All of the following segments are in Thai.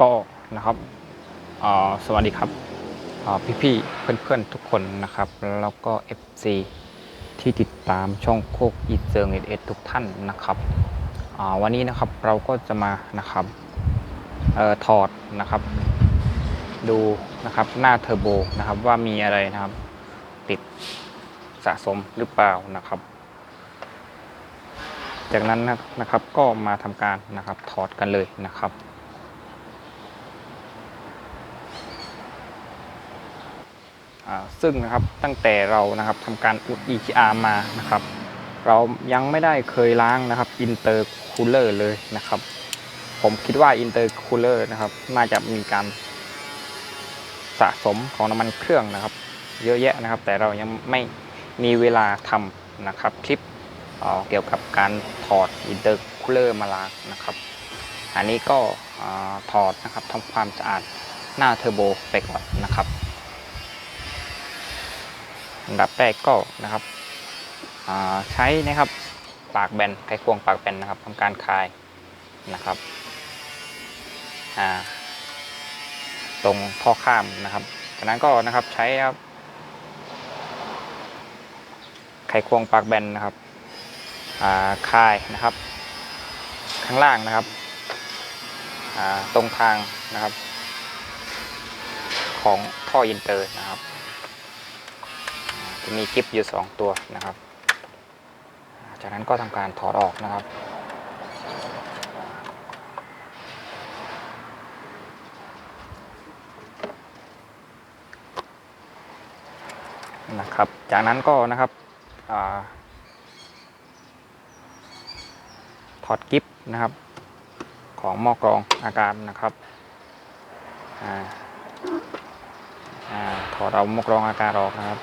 ก็นะครับอ่าสวัสดีครับอ่าพี่ๆเพื่อนๆทุกคนนะครับ แล้วก็ FC ที่ติดตามช่องโคกอีเจิงเอ็ดทุกท่านนะครับอ่าวันนี้นะครับเราก็จะมานะครับออถอดนะครับ ดูนะครับหน้าเทอร์โบนะครับว่ามีอะไรนะครับ ติดสะสมหรือเปล่านะครับ จากนั้นนะครับก็มาทำการนะครับถอดกันเลยนะครับ อ่า ซึ่งนะครับตั้งแต่เรานะครับทำการอุด EGR มานะครับ เรายังไม่ได้เคยล้างนะครับอินเตอร์คูลเลอร์เลยนะครับ ผมคิดว่าอินเตอร์คูลเลอร์นะครับน่าจะมีการสะสมของน้ำมันเครื่องนะครับ เยอะแยะนะครับ แต่เรายังไม่มีเวลาทำนะครับคลิปเเกี่ยวกับการถอดอินเตอร์คูลเลอร์มาล้างนะครับ อันนี้ก็อถอดนะครับทำความสะอาดหน้าเทอร์โบไปก่อนนะครับ อันดับแรกก็นะครับใช้นะครับปากแบนไขควงปากแบนนะครับทำการคลายนะครับตรงท่อข้ามนะครับจากนั้นก็นะครับใช้ครับไขควงปากแบนนะครับคลายนะครับ ข้างล่างนะครับตรงทางนะครับ ของท่ออินเตอร์นะครับ จะมีกิฟอยู่ 2 ตัวนะครับ จากนั้นก็ทำการถอดออกนะครับนะครับ จากนั้นก็นะครับอถอดกิฟนะครับ ของหม้อกรองอาการนะครับอาอ่าถอดเอาหม้อกรองอาการออกนะครับ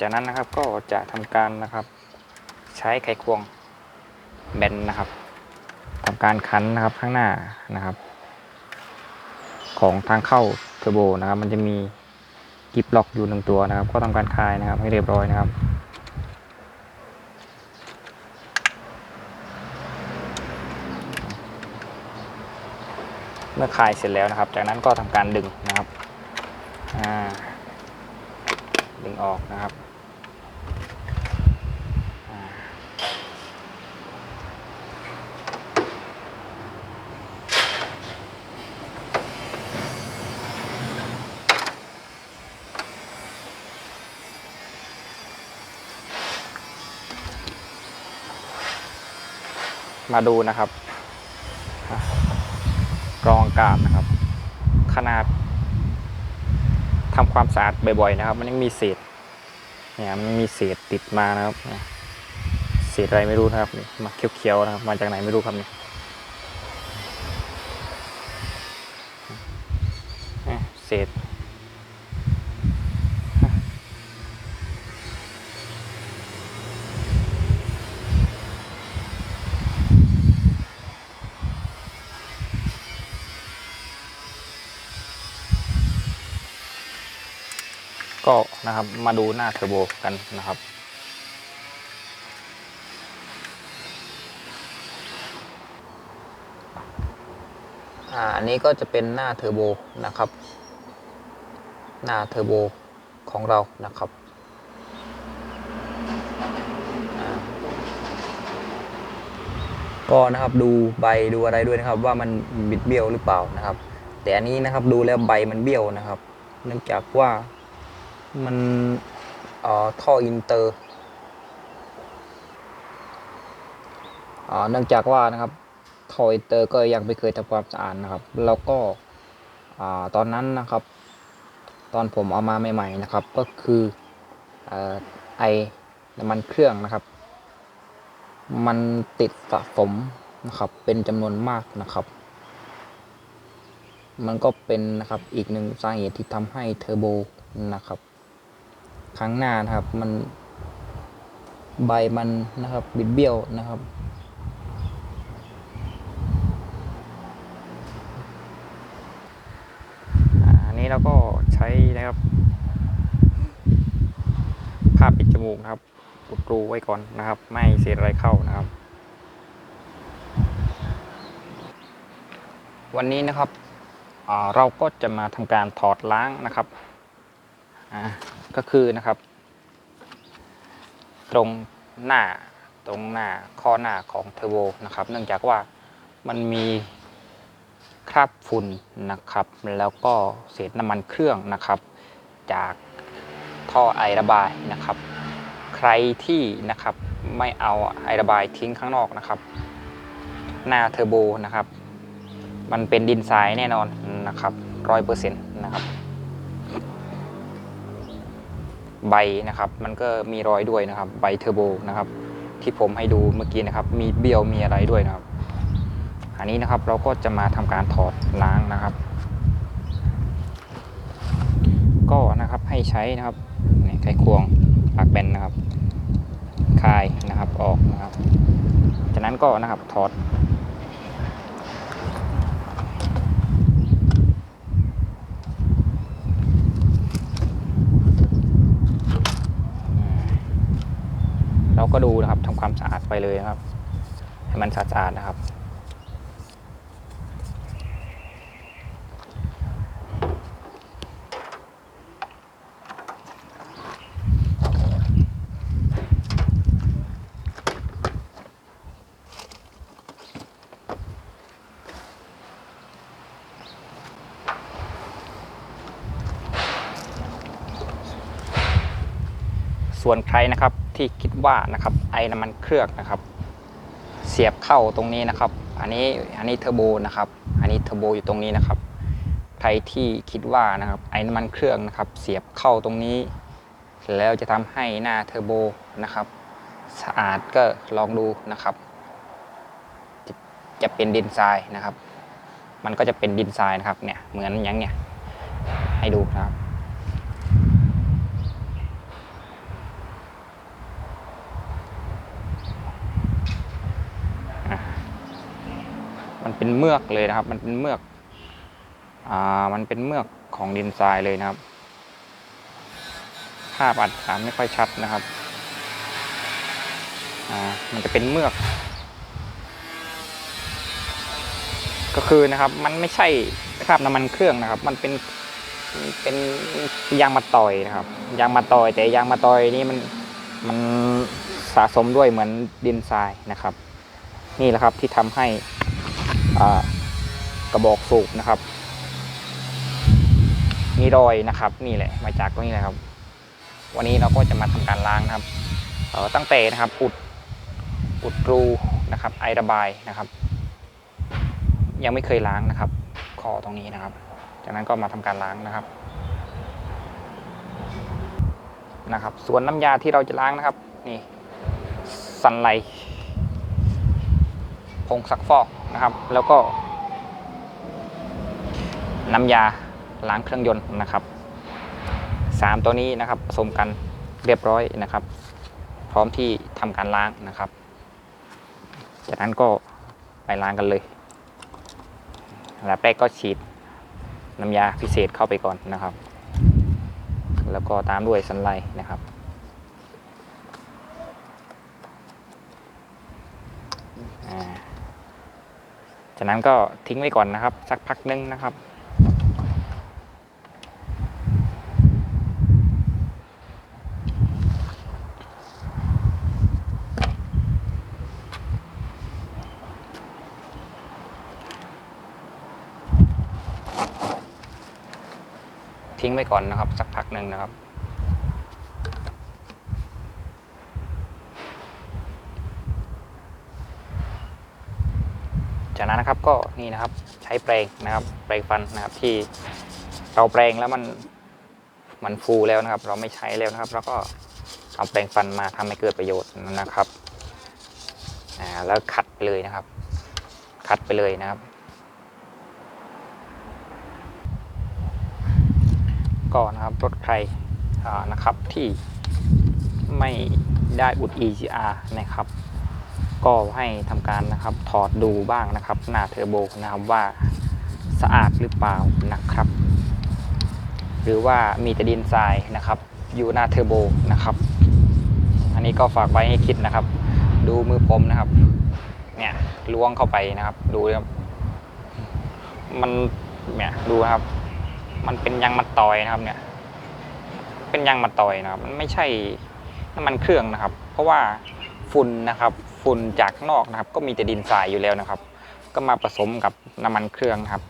จากนั้นนะครับก็จะทำการนะครับ ใช้ไขควงแบนนะครับทำการคันนะครับข้างหน้านะครับ ของทางเข้าเทอร์โบนะครับ มันจะมีกิบล็อกอยู่หนึ่งตัวนะครับ ก็ทำการคลายนะครับ ให้เรียบร้อยนะครับเมื่อคลายเสร็จแล้วนะครับ จากนั้นก็ทำการดึงนะครับดึงออกนะครับ มาดูนะครับกรองอากาศนะครับ ขนาดทำความสะอาดบ่อยๆนะครับ มันยังมีเศษเนี่ยมันมีเศษติดมานะครับเศษอะไรไม่รู้นะครับมาเขียวๆนะครับมาจากไหนไม่รู้ครับเนี่ยเศษ ก็นะครับมาดูหน้าเทอร์โบกันนะครับ อ่าอันนี้ก็จะเป็นหน้าเทอร์โบนะครับ หน้าเทอร์โบของเรานะครับก็นะครับดูใบดูอะไรด้วยนะครับ ว่ามันบิดเบี้ยวหรือเปล่านะครับ แต่อันนี้นะครับดูแล้วใบมันเบี้ยวนะครับ เนื่องจากว่า มันอ่อท่ออินเตอร์อ่าเนื่องจากว่านะครับทอยเตอร์ก็ยังไม่เคยทำความสะอาดนะครับ แล้วก็อ่าตอนนั้นนะครับ ตอนผมเอามาใหม่ๆนะครับ ก็คือเอ่อไอน้ำมันเครื่องนะครับ มันติดสะสมนะครับ เป็นจำนวนมากนะครับ มันก็เป็นนะครับอีกหนึ่งสาเหตุที่ทำให้เทอร์โบนะครับ ครั้งหน้านะครับ มันใบมันนะครับ บิดเบี้ยวนะครับ อันนี้เราก็ใช้นะครับผ้าปิดจมูกนะครับอุดรูไว้ก่อนนะครับ ไม่ให้เศษอะไรเข้านะครับ วันนี้นะครับเราก็จะมาทำการถอดล้างนะครับ อ่าก็คือนะครับ ตรงหน้าตรงหน้าข้อหน้าของเทอร์โบนะครับ เนื่องจากว่ามันมีคราบฝุ่นนะครับ แล้วก็เศษน้ำมันเครื่องนะครับ จากท่อไอระบายนะครับ ใครที่นะครับไม่เอาไอระบายทิ้งข้างนอกนะครับ หน้าเทอร์โบนะครับ มันเป็นดินทรายแน่นอนนะครับร้อยเปอร์เซ็นต์นะครับ ใบนะครับ มันก็มีรอยด้วยนะครับ ใบเทอร์โบนะครับ ที่ผมให้ดูเมื่อกี้นะครับ มีเบี้ยวมีอะไรด้วยนะครับ อันนี้นะครับเราก็จะมาทำการถอดล้างนะครับ ก็นะครับให้ใช้นะครับไขควงปากแบนนะครับคายนะครับออกนะครับ จากนั้นก็นะครับถอด ก็ดูนะครับทำความสะอาดไปเลยนะครับ ให้มันสะอาดนะครับส่วนใครนะครับ ที่คิดว่านะครับไอ้น้ำมันเครื่องนะครับ เสียบเข้าตรงนี้นะครับ อันนี้อันนี้เทอร์โบนะครับอันนี้เทอร์โบอยู่ตรงนี้นะครับใครที่คิดว่านะครับไอ้น้ำมันเครื่องนะครับเสียบเข้าตรงนี้ แล้วจะทำให้หน้าเทอร์โบนะครับสะอาดก็ลองดูนะครับจะจะเป็นดินทรายนะครับ มันก็จะเป็นดินทรายนะครับเนี่ยเหมือนอย่างเนี่ยให้ดูนะครับ เป็นเมือกเลยนะครับ มันเป็นเมือกอ่ามันเป็นเมือกของดินทรายเลยนะครับ ภาพอาจจะไม่ค่อยชัดนะครับอ่ามันจะเป็นเมือก ก็คือนะครับ มันไม่ใช่คราบน้ำมันเครื่องนะครับ มันเป็นเป็นยางมาต่อยนะครับ ยางมาต่อยแต่ยางมาต่อยนี่มันมันสะสมด้วยเหมือนดินทรายนะครับ นี่แหละครับที่ทำให้ กระบอกสูบนะครับ มีรอยนะครับนี่แหละมาจากตรงนี้แหละครับ วันนี้เราก็จะมาทำการล้างนะครับเตั้งแต่นะครับอุดอุดรูนะครับ ไอระบายนะครับ ยังไม่เคยล้างนะครับคอตรงนี้นะครับ จากนั้นก็มาทำการล้างนะครับนะครับ ส่วนน้ำยาที่เราจะล้างนะครับ นี่สันไล ผงซักฟอกนะครับ แล้วก็ น้ำยาล้างเครื่องยนต์นะครับสามตัวนี้นะครับผสมกันเรียบร้อยนะครับ พร้อมที่ทำการล้างนะครับ จากนั้นก็ไปล้างกันเลยแล้วแรกก็ฉีดน้ำยาพิเศษเข้าไปก่อนนะครับ แล้วก็ตามด้วยสันไลนะครับอ่า จากนั้นก็ทิ้งไว้ก่อนนะครับ สักพักนึงนะครับ ทิ้งไว้ก่อนนะครับ สักพักหนึ่งนะครับ จากนั้นนะครับก็นี่นะครับใช้แปรงนะครับ แปรงฟันนะครับที่เราแปรงแล้วมันมันฟูแล้วนะครับ เราไม่ใช้แล้วนะครับ แล้วก็เอาแปรงฟันมาทำให้เกิดประโยชน์นะครับอ่าแล้วขัดไปเลยนะครับ ขัดไปเลยนะครับก็นะครับรถใครนะครับที่ไม่ได้อุด EGR นะครับ ก็ให้ทำการนะครับถอดดูบ้างนะครับ หน้าเทอร์โบนะครับว่าสะอาดหรือเปล่านะครับ หรือว่ามีแต่ดินทรายนะครับอยู่หน้าเทอร์โบนะครับ อันนี้ก็ฝากไว้ให้คิดนะครับ ดูมือผมนะครับ เนี่ยล้วงเข้าไปนะครับ ดูนะครับมันเนี่ยดูครับ มันเป็นยางมัดตอยนะครับเนี่ย เป็นยางมัดตอยนะครับ มันไม่ใช่น้ำมันเครื่องนะครับ เพราะว่า ฝุ่นนะครับฝุ่นจากข้างนอกนะครับ ก็มีแต่ดินทรายอยู่แล้วนะครับ ก็มาผสมกับน้ำมันเครื่องครับ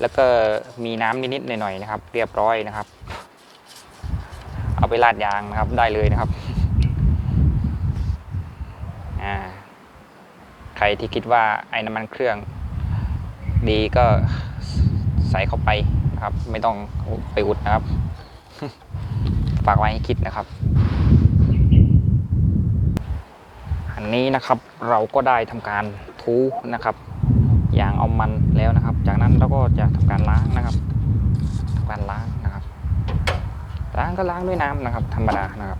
แล้วก็มีน้ำนิดๆหน่อยๆนะครับ เรียบร้อยนะครับ เอาไปราดยางนะครับได้เลยนะครับใครที่คิดว่าไอ้น้ำมันเครื่อง ดีก็ใส่เข้าไปนะครับ ไม่ต้องไปอุดนะครับ ฝากไว้ให้คิดนะครับ อันนี้นะครับเราก็ได้ทำการทูนะครับอย่างเอามันแล้วนะครับ จากนั้นเราก็จะทำการล้างนะครับทำการล้างนะครับ ล้างก็ล้างด้วยน้ำนะครับ ธรรมดานะครับ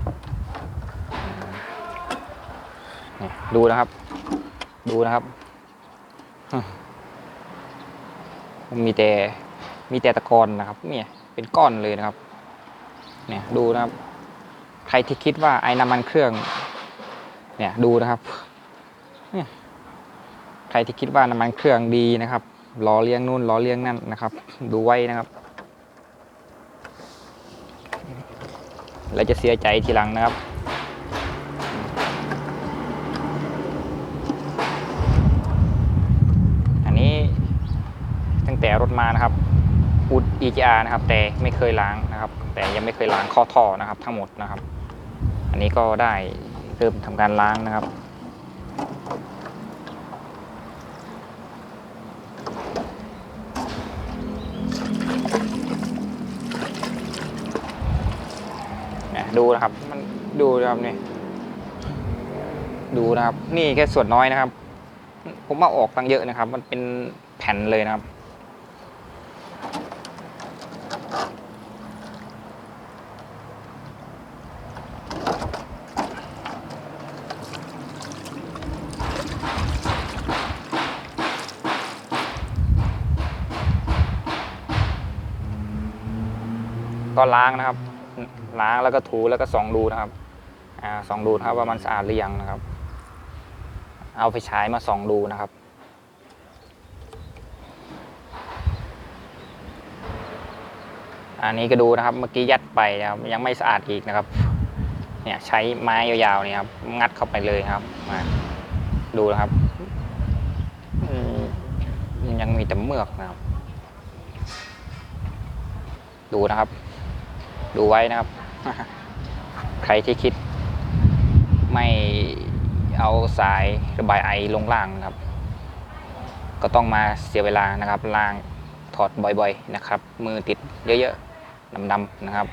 นี่ดูนะครับ ดูนะครับ มีแต่มีแต่ตะกอนนะครับเนี่ยเป็นก้อนเลยนะครับเนี่ยดูนะครับ ใครที่คิดว่าไอ้น้ำมันเครื่อง เนี่ยดูนะครับเนี่ยใครที่คิดว่าน้ำมันเครื่องดีนะครับล้อเลี้ยงนู่นล้อเลี้ยงนั่นนะครับ ดูไว้นะครับ แล้วจะเสียใจทีหลังนะครับอันนี้ตั้งแต่รถมานะครับอุด EGR นะครับ แต่ไม่เคยล้างนะครับ แต่ยังไม่เคยล้างข้อท่อนะครับ ทั้งหมดนะครับ อันนี้ก็ได้ เริ่มทำการล้างนะครับ ดูนะครับ มันดูนะครับนี่ ดูนะครับ นี่แค่ส่วนน้อยนะครับ ผมมาออกตังเยอะนะครับ มันเป็นแผ่นเลยนะครับ ก็ล้างนะครับ ล้างแล้วก็ถูแล้วก็ส่องดูนะครับอ่าส่องดูนะครับว่ามันสะอาดหรือยังนะครับ เอาไปใช้มาส่องดูนะครับอันนี้ก็ดูนะครับเมื่อกี้ยัดไปนะครับยังไม่สะอาดอีกนะครับ เนี่ยใช้ไม้ยาวๆเนี่ยครับงัดเข้าไปเลยครับมาดูนะครับยังมีแต่เมือกนะครับ ดูนะครับ ดูไว้นะครับ ใครที่คิด ไม่เอาสายระบายไอลงล่างครับ ก็ต้องมาเสียเวลานะครับล้างถอดบ่อยๆนะครับ มือติดเยอะๆดำๆนะครับ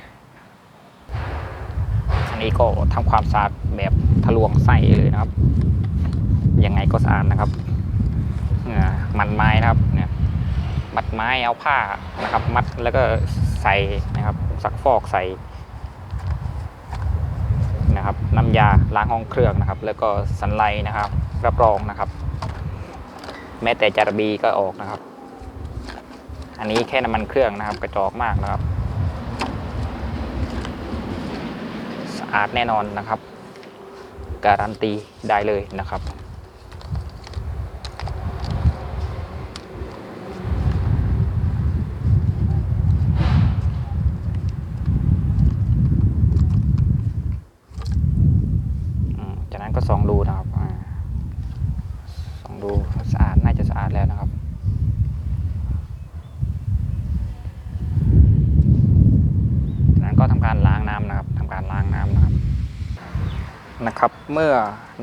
อันนี้ก็ทำความสะอาดแบบทะลวงใส่เลยนะครับ ยังไงก็สะอาดนะครับมันไม้นะครับเนี่ยมัดไม้เอาผ้านะครับ มัดแล้วก็ใส่นะครับ ซักฟอกใส่นะครับน้ำยาล้างห้องเครื่องนะครับ แล้วก็สันไลนะครับรับรองนะครับ แม้แต่จารบีก็ออกนะครับ อันนี้แค่น้ำมันเครื่องนะครับ กระจอกมากนะครับสะอาดแน่นอนนะครับ การันตีได้เลยนะครับ อืมจากนั้นก็ส่องดูนะครับอ่าส่อง ดูสะอาดน่าจะสะอาดแล้วนะครับ จากนั้นก็ทำการล้างน้ำนะครับทำการล้างน้ำนะครับนะครับ เมื่อ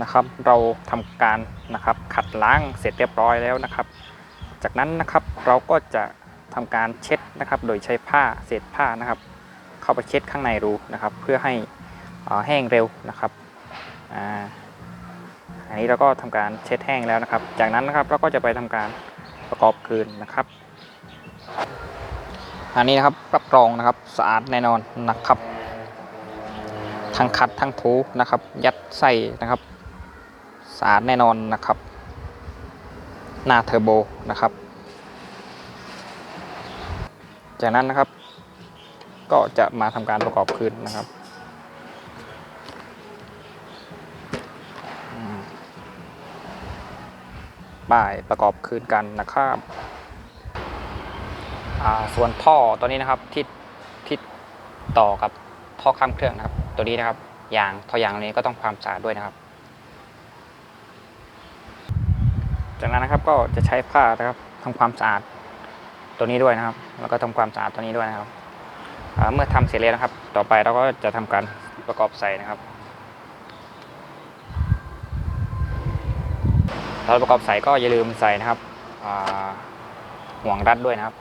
นะครับเราทำการนะครับขัดล้างเสร็จเรียบร้อยแล้วนะครับ จากนั้นนะครับเราก็จะทำการเช็ดนะครับ โดยใช้ผ้าเศษผ้านะครับ เข้าไปเช็ดข้างในรูนะครับ เพื่อให้อ่อแห้งเร็วนะครับอ่า อันนี้เราก็ทำการเช็ดแห้งแล้วนะครับ จากนั้นนะครับเราก็จะไปทำการประกอบคืนนะครับ อันนี้นะครับรับรองนะครับสะอาดแน่นอนนะครับ ทั้งคัดทั้งถูนะครับ ยัดใส่นะครับสะอาดแน่นอนนะครับ หน้าเทอร์โบนะครับ จากนั้นนะครับ ก็จะมาทำการประกอบคืนนะครับ ป้ายประกอบคืนกันนะครับส่วนท่อตัวนี้นะครับที่ที่ต่อกับท่อข้ามเครื่องนะครับ ตัวนี้นะครับยางท่อยางนี้ก็ต้องความสะอาดด้วยนะครับ จากนั้นนะครับก็จะใช้ผ้านะครับทำความสะอาดตัวนี้ด้วยนะครับ แล้วก็ทำความสะอาดตัวนี้ด้วยนะครับ เมื่อทำเสร็จแล้วนะครับ ต่อไปเราก็จะทำการประกอบใส่นะครับ เราประกอบใส่ก็อย่าลืมใส่นะครับห่วงรัดด้วยนะครับ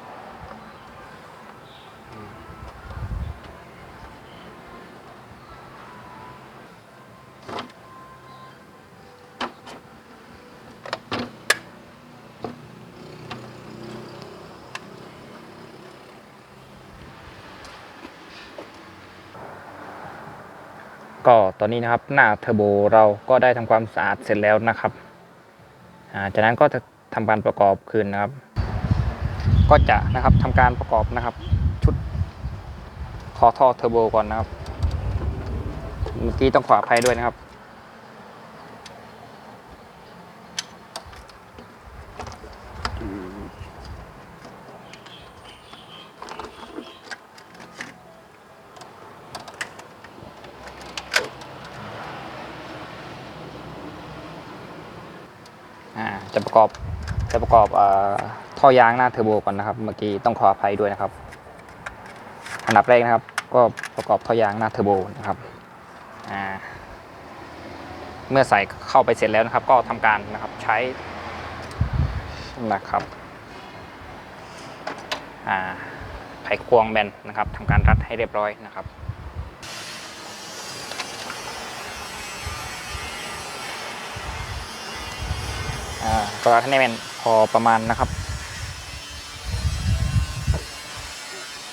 ก็ตอนนี้นะครับหน้าเทอร์โบเราก็ได้ทำความสะอาดเสร็จแล้วนะครับ จากนั้นก็จะทำการประกอบคืนนะครับ ก็จะนะครับทำการประกอบนะครับ ชุดคอท่อเทอร์โบก่อนนะครับ เมื่อกี้ต้องขออภัยด้วยนะครับ อ่าจะประกอบ จะประกอบอท่อยางหน้าเทอร์โบก่อนนะครับ เมื่อกี้ต้องขออภัยด้วยนะครับ อันดับแรกนะครับ ก็ประกอบท่อยางหน้าเทอร์โบนะครับอ่าเมื่อใส่เข้าไปเสร็จแล้วนะครับ ก็ทำการนะครับใช้นะครับอ่าไขควงแบนนะครับทำการรัดให้เรียบร้อยนะครับอ่าก็ให้แน่น พอประมาณนะครับ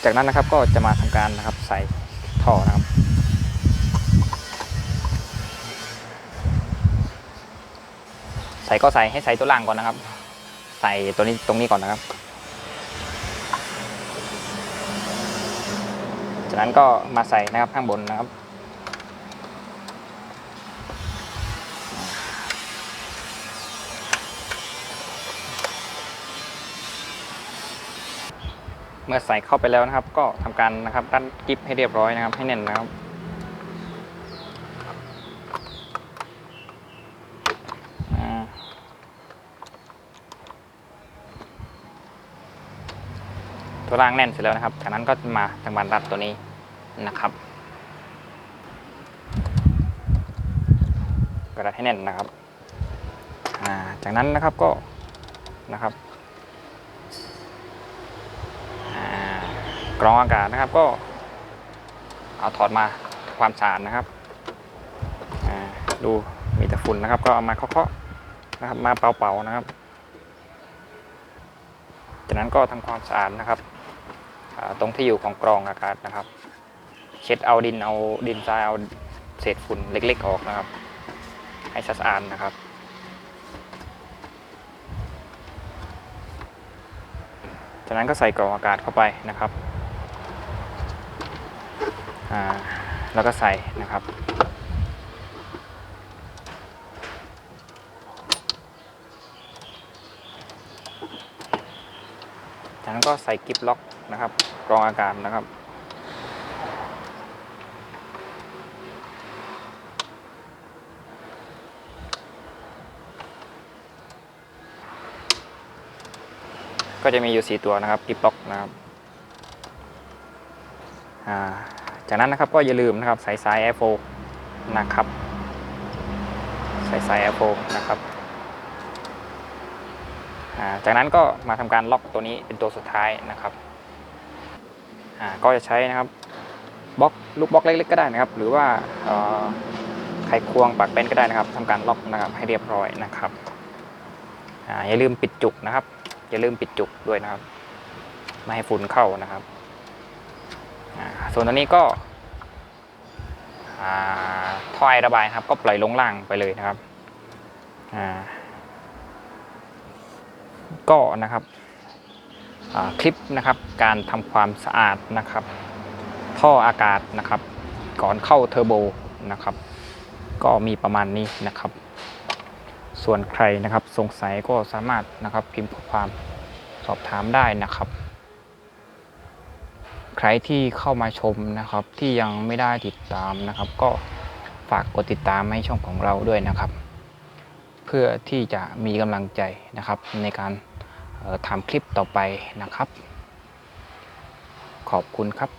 จากนั้นนะครับก็จะมาทำการนะครับใส่ท่อนะครับ ใส่ก็ใส่ให้ใส่ตัวล่างก่อนนะครับ ใส่ตัวนี้ตรงนี้ก่อนนะครับ จากนั้นก็มาใส่นะครับข้างบนนะครับ มื่อใส่เข้าไปแล้วนะครับ ก็ทำการนะครับดันกิฟให้เรียบร้อยนะครับ ให้แน่นนะครับ ตัวล่างแน่นเสร็จแล้วนะครับ จากนั้นก็มาทำการรัดตัวนี้นะครับกระดัดให้แน่นนะครับจากนั้นนะครับก็นะครับ อ่า กรองอากาศนะครับ ก็เอาถอดมาทำความสะอาดนะครับดูมีแต่ฝุ่นนะครับ ก็เอามาเคาะๆนะครับ มาเป่าๆนะครับ จากนั้นก็ทำความสะอาดนะครับตรงที่อยู่ของกรองอากาศนะครับ เช็ดเอาดินเอาดินทรายเอาเศษฝุ่นเล็ก ๆ ออกนะครับ ให้สะอาดนะครับจากนั้นก็ใส่กรองอากาศเข้าไปนะครับ แล้วก็ใส่นะครับจากนั้นก็ใส่กิฟล็อกนะครับกรองอากาศนะครับก็จะมีอยู่ 4 ตัวนะครับกิฟล็อกนะครับ อ่า จากนั้นนะครับก็อย่าลืมนะครับใส่สายแอร์โฟนะครับ ใส่สายแอร์โฟนะครับจากนั้นก็มาทำการล็อกตัวนี้เป็นตัวสุดท้ายนะครับก็จะใช้นะครับบล็อกลูกบล็อกเล็กๆก็ได้นะครับ หรือว่าไขควงปากเป็นก็ได้นะครับทำการล็อกนะครับให้เรียบร้อยนะครับอย่าลืมปิดจุกนะครับ อย่าลืมปิดจุกด้วยนะครับ ไม่ให้ฝุ่นเข้านะครับ ส่วนตัวนี้ก็ท่อไอระบายครับ ก็ปล่อยลงล่างไปเลยนะครับก็นะครับคลิปนะครับการทำความสะอาดนะครับ ท่ออากาศนะครับ ก่อนเข้าเทอร์โบนะครับ ก็มีประมาณนี้นะครับ ส่วนใครนะครับสงสัยก็สามารถนะครับพิมพ์ข้อความสอบถามได้นะครับ ใครที่เข้ามาชมนะครับ ที่ยังไม่ได้ติดตามนะครับ ก็ฝากกดติดตามให้ช่องของเราด้วยนะครับ เพื่อที่จะมีกำลังใจนะครับ ในการทำคลิปต่อไปนะครับ ขอบคุณครับ